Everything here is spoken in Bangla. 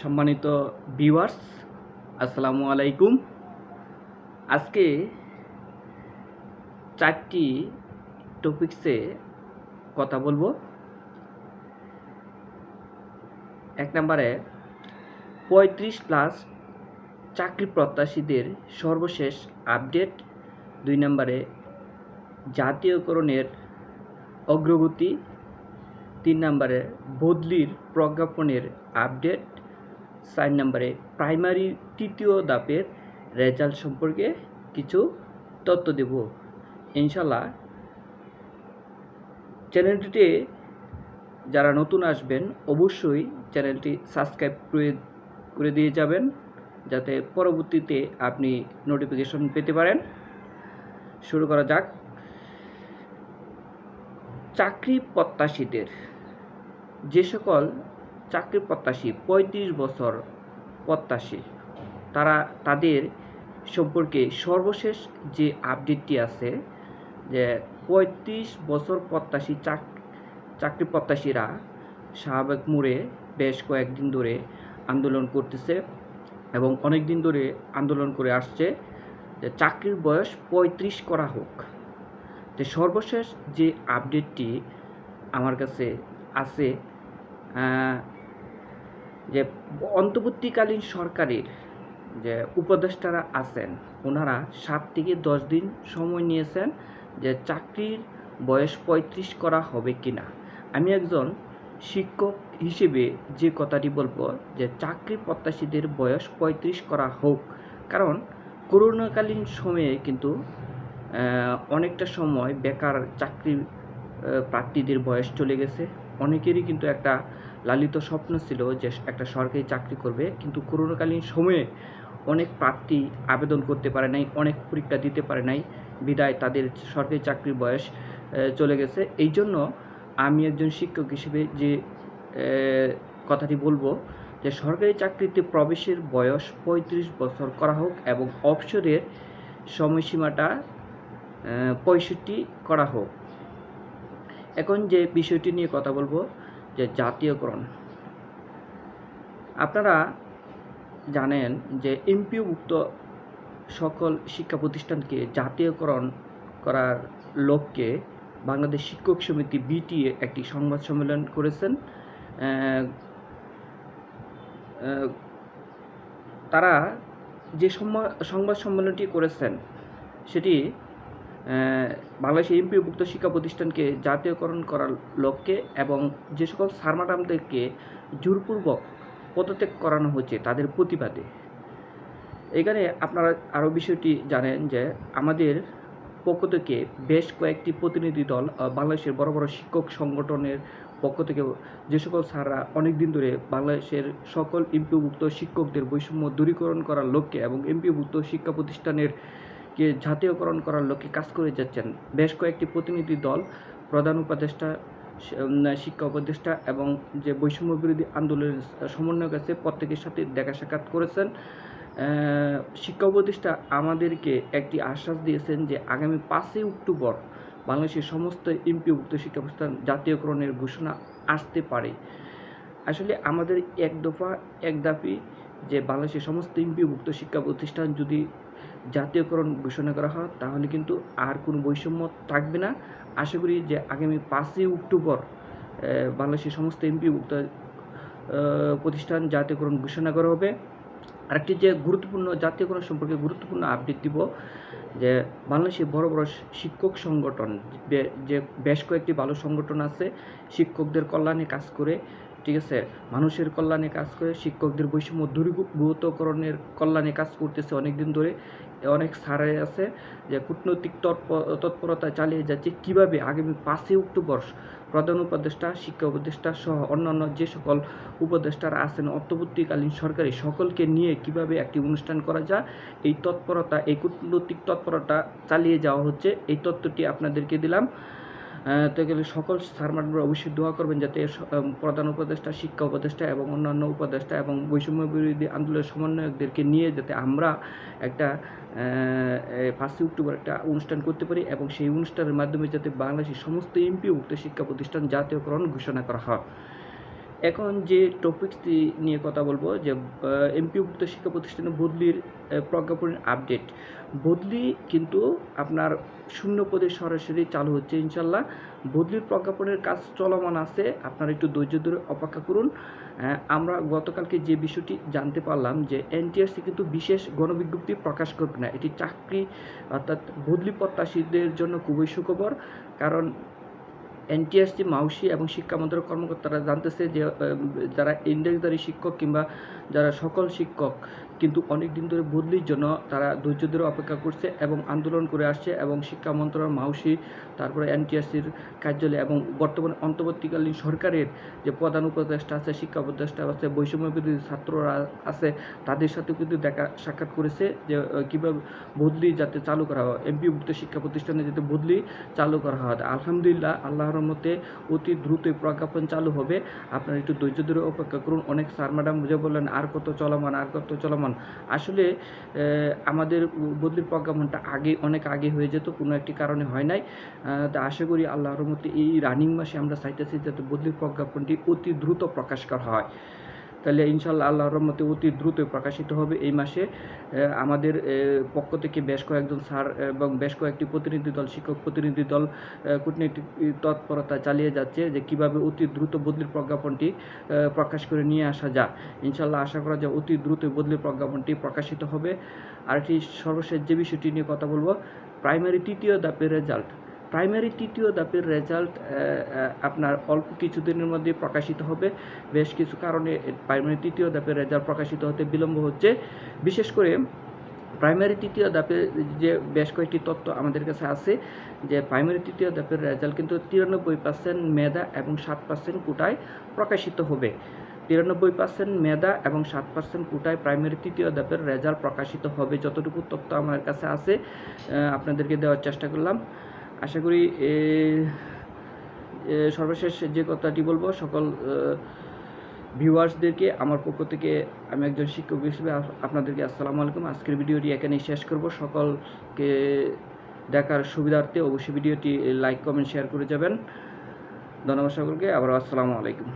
সম্মানিত ভিউয়ার্স আসসালামু আলাইকুম। আজকে চারটি টপিক্সে কথা বলব। এক নম্বরে, পঁয়ত্রিশ প্লাস চাকরি প্রত্যাশীদের সর্বশেষ আপডেট দুই নম্বরে, জাতীয়করণের অগ্রগতি। তিন নম্বরে, বদলির প্রজ্ঞাপনের আপডেট চার নম্বরে। প্রাইমারি তৃতীয় দাপের রেজাল্ট সম্পর্কে কিছু তথ্য দেব। ইনশাল্লাহ চ্যানেলটিতে যারা নতুন আসবেন, অবশ্যই চ্যানেলটি সাবস্ক্রাইব করে করে দিয়ে যাবেন, যাতে পরবর্তীতে আপনি নোটিফিকেশন পেতে পারেন। শুরু করা যাক। চাকরি প্রত্যাশীদের। যে সকল চাকরি প্রত্যাশী, পঁয়ত্রিশ বছর প্রত্যাশী। তারা, তাদের সম্পর্কে সর্বশেষ যে আপডেটটি আছে, যে পঁয়ত্রিশ বছর প্রত্যাশী চাক, চাকরি প্রত্যাশীরা শাহবাগ মোড়ে বেশ কয়েকদিন ধরে আন্দোলন করতেছে এবং অনেক দিন ধরে আন্দোলন করে আসছে যে চাকরির বয়স পঁয়ত্রিশ করা হোক। যে সর্বশেষ যে আপডেটটি আমার কাছে আছে যে অন্তর্বর্তীকালীন সরকারের যে উপদেষ্টারা আছেন, ওনারা সাত থেকে দশ দিন সময় নিয়েছেন যে চাকরির বয়স পঁয়ত্রিশ করা হবে কি না আমি একজন শিক্ষক হিসেবে যে কথাটি বলব যে চাকরি প্রত্যাশীদের বয়স পঁয়ত্রিশ করা হোক, কারণ করোনাকালীন সময়ে কিন্তু অনেকটা সময় বেকার চাকরি প্রার্থীদের বয়স চলে গেছে। অনেকেরই কিন্তু একটা লালিত স্বপ্ন ছিল যে একটা সরকারি চাকরি করবে, কিন্তু করোনাকালীন সময়ে অনেক প্রার্থী আবেদন করতে পারে নাই, অনেক পরীক্ষা দিতে পারে নাই, বিদায় তাদের সরকারি চাকরির বয়স চলে গেছে। এই জন্য আমি একজন শিক্ষক হিসেবে যে কথাটি বলব যে সরকারি চাকরিতে প্রবেশের বয়স পঁয়ত্রিশ বছর করা হোক এবং অবসরের সময়সীমাটা পঁয়ষট্টি করা হোক। এখন যে বিষয়টি নিয়ে কথা বলব যে জাতীয়করণ। আপনারা জানেন যে এমপিওভুক্ত সকল শিক্ষা প্রতিষ্ঠানকে জাতীয়করণ করার লক্ষ্যে বাংলাদেশ শিক্ষক সমিতি বিটিএ একটি সংবাদ সম্মেলন করেছেন। তারা যে সংবাদ সম্মেলনটি করেছেন, সেটি আহ, বাংলাদেশের এমপিভুক্ত শিক্ষা প্রতিষ্ঠানকে জাতীয়করণ করার লক্ষ্যে এবং যে সকল স্যার ম্যাডামদেরকে জোরপূর্বক পদত্যাগ করানো হচ্ছে তাদের প্রতিবাদে। এখানে আপনারা আরও বিষয়টি জানেন যে আমাদের পক্ষ থেকে বেশ কয়েকটি প্রতিনিধি দল বাংলাদেশের বড় বড় শিক্ষক সংগঠনের পক্ষ থেকে যে সকল স্যাররা অনেক দিন ধরে বাংলাদেশের সকল এমপিভুক্ত শিক্ষকদের বৈষম্য দূরীকরণ করার লক্ষ্যে এবং এমপিভুক্ত শিক্ষা প্রতিষ্ঠানের জাতীয়করণ করার লক্ষ্যে কাজ করে যাচ্ছেন। বেশ কয়েকটি প্রতিনিধি দল, প্রধান উপদেষ্টা শিক্ষা উপদেষ্টা এবং যে বৈষম্য বিরোধী আন্দোলনের সমন্বয়ক আছে, প্রত্যেকের সাথে দেখা সাক্ষাৎ করেছেন। শিক্ষা উপদেষ্টা আমাদেরকে একটি আশ্বাস দিয়েছেন যে আগামী পাঁচই অক্টোবর বাংলাদেশের সমস্ত এমপিভুক্ত শিক্ষা প্রতিষ্ঠান জাতীয়করণের ঘোষণা আসতে পারে। আসলে আমাদের এক দফা, এক দাবি যে বাংলাদেশের সমস্ত এমপিভুক্ত শিক্ষা প্রতিষ্ঠান যদি জাতীয়করণ ঘোষণা করা হয়, তাহলে কিন্তু আর কোনো বৈষম্য থাকবে না। আশা করি যে আগামী পাঁচই অক্টোবর বাংলাদেশের সমস্ত এমপিভুক্ত প্রতিষ্ঠান জাতীয়করণ ঘোষণা করা হবে। আরেকটি যে গুরুত্বপূর্ণ, জাতীয়করণ সম্পর্কে গুরুত্বপূর্ণ আপডেট দিব, যে বাংলাদেশের বড় বড় শিক্ষক সংগঠন যে বেশ কয়েকটি ভালো সংগঠন আছে, শিক্ষকদের কল্যাণে কাজ করে ঠিক আছে? মানুষের কল্যাণে কাজ করে শিক্ষকদের বৈষম্য দূরীভূতকরণের কল্যাণে কাজ করতেছে অনেক দিন ধরে। অনেক সারে আছে যে কূটনৈতিক তৎপ- তৎপরতা চালিয়ে যাচ্ছে কীভাবে আগামী পাঁচই অক্টোবর প্রধান উপদেষ্টা, শিক্ষা উপদেষ্টা সহ অন্যান্য যে সকল উপদেষ্টারা আছেন অন্তর্বর্তীকালীন সরকারি সকলকে নিয়ে কীভাবে একটি অনুষ্ঠান করা যায়, এই তৎপরতা, এই কূটনৈতিক তৎপরতা চালিয়ে যাওয়া হচ্ছে। এই তথ্যটি আপনাদেরকে দিলাম। তো গেলে সকল স্যার ম্যাডামরা অবশ্যই দোয়া করবেন যাতে প্রধান উপদেষ্টা, শিক্ষা উপদেষ্টা এবং অন্যান্য উপদেষ্টা এবং বৈষম্য বিরোধী আন্দোলনের সমন্বয়কদেরকে নিয়ে যাতে আমরা একটা পাঁচই অক্টোবর একটা অনুষ্ঠান করতে পারি এবং সেই অনুষ্ঠানের মাধ্যমে যাতে বাংলাদেশের সমস্ত এমপিভুক্ত শিক্ষা প্রতিষ্ঠান জাতীয়করণ ঘোষণা করা হয়। এখন যে টপিকটি নিয়ে কথা বলব, যে এমপিওভুক্ত শিক্ষা প্রতিষ্ঠানে বদলির প্রজ্ঞাপনের আপডেট বদলি কিন্তু আপনার শূন্য পদে সরাসরি চালু হচ্ছে, ইনশাল্লাহ। বদলির প্রজ্ঞাপনের কাজ চলমান আছে, আপনারা একটু ধৈর্য ধরে অপেক্ষা করুন। আমরা গতকালকে যে বিষয়টি জানতে পারলাম যে এনটিআরসি কিন্তু বিশেষ গণবিজ্ঞপ্তি প্রকাশ করবে না। এটি চাকরি, অর্থাৎ বদলি প্রত্যাশীদের জন্য খুবই সুখবর। কারণ এনটিআরসি মাউসি এবং শিক্ষা মন্ত্রক কর্মকর্তারা জানতেছে যে যারা ইন্ডেক্সধারী শিক্ষক কিংবা যারা সকল শিক্ষক কিন্তু অনেক দিন ধরে বদলির জন্য তারা ধৈর্য ধরে অপেক্ষা করছে এবং আন্দোলন করে আসছে এবং শিক্ষা মন্ত্রণালয় মাউসি, তারপরে এনটিআরসির কার্যালয় এবং বর্তমানে অন্তর্বর্তীকালীন সরকারের যে প্রধান উপদেষ্টা আছে, শিক্ষা উপদেষ্টা আছে, বৈষম্য বিরোধী ছাত্ররা আছে, তাদের সাথে কিন্তু দেখা সাক্ষাৎ করেছে যে কীভাবে বদলি যাতে চালু করা হয়। এমপি এমপিভুক্ত শিক্ষা প্রতিষ্ঠানে যাতে বদলি চালু করা হয়। আলহামদুলিল্লাহ, আল্লাহর মতে অতি দ্রুতই প্রজ্ঞাপন চালু হবে। আপনারা একটু ধৈর্য ধরে অপেক্ষা করুন। অনেক স্যার ম্যাডাম বুঝে বললেন, আর কত চলমান, আর কত চলমান? আসলে আহ, আমাদের বদলির প্রজ্ঞাপনটা আগে অনেক আগে হয়ে যেত কোনো একটি কারণে হয় নাই। তা আশা করি আল্লাহর মতে এই রানিং মাসে আমরা চাইতেছি যাতে বদলির প্রজ্ঞাপনটি অতি দ্রুত প্রকাশ করা হয়। তাহলে ইনশাল্লাহ আল্লাহর রহমতে অতি দ্রুত প্রকাশিত হবে এই মাসে। আমাদের পক্ষ থেকে বেশ কয়েকজন স্যার এবং বেশ কয়েকটি প্রতিনিধি দল, শিক্ষক প্রতিনিধি দল কূটনৈতিক তৎপরতা চালিয়ে যাচ্ছে যে কীভাবে অতি দ্রুত বদলির প্রজ্ঞাপনটি প্রকাশ করে নিয়ে আসা যায় ইনশাল্লাহ আশা করা যায় অতি দ্রুত বদলির প্রজ্ঞাপনটি প্রকাশিত হবে। আর একটি সর্বশেষ যে বিষয়টি নিয়ে কথা বলব প্রাইমারি তৃতীয় ধাপের রেজাল্ট প্রাইমারি তৃতীয় ধাপের রেজাল্ট আপনার অল্প কিছুদিনের মধ্যে প্রকাশিত হবে। বেশ কিছু কারণে প্রাইমারি তৃতীয় ধাপের রেজাল্ট প্রকাশিত হতে বিলম্ব হচ্ছে। বিশেষ করে প্রাইমারি তৃতীয় ধাপের যে বেশ কয়েকটি তথ্য আমাদের কাছে আছে, যে প্রাইমারি তৃতীয় ধাপের রেজাল্ট কিন্তু তিরানব্বই পার্সেন্ট মেধা এবং সাত পার্সেন্ট কোটায় প্রকাশিত হবে। তিরানব্বই পার্সেন্ট মেধা এবং সাত পার্সেন্ট কোটায় প্রাইমারি তৃতীয় ধাপের রেজাল্ট প্রকাশিত হবে, যতটুকু তথ্য আমার কাছে আছে আপনাদেরকে দেওয়ার চেষ্টা করলাম। আশা করি সর্বশেষ যে কথাটি বলব, সকল ভিউয়ার্সদেরকে আমার পক্ষ থেকে আমি একজন শিক্ষক হিসেবে আপনাদেরকে আসসালামু আলাইকুম। আজকের ভিডিওটি এখানেই শেষ করব। সকলকে দেখার সুবিধার্থে অবশ্যই ভিডিওটি লাইক, কমেন্ট, শেয়ার করে যাবেন। ধন্যবাদ সকলকে। আবার আসসালামু আলাইকুম।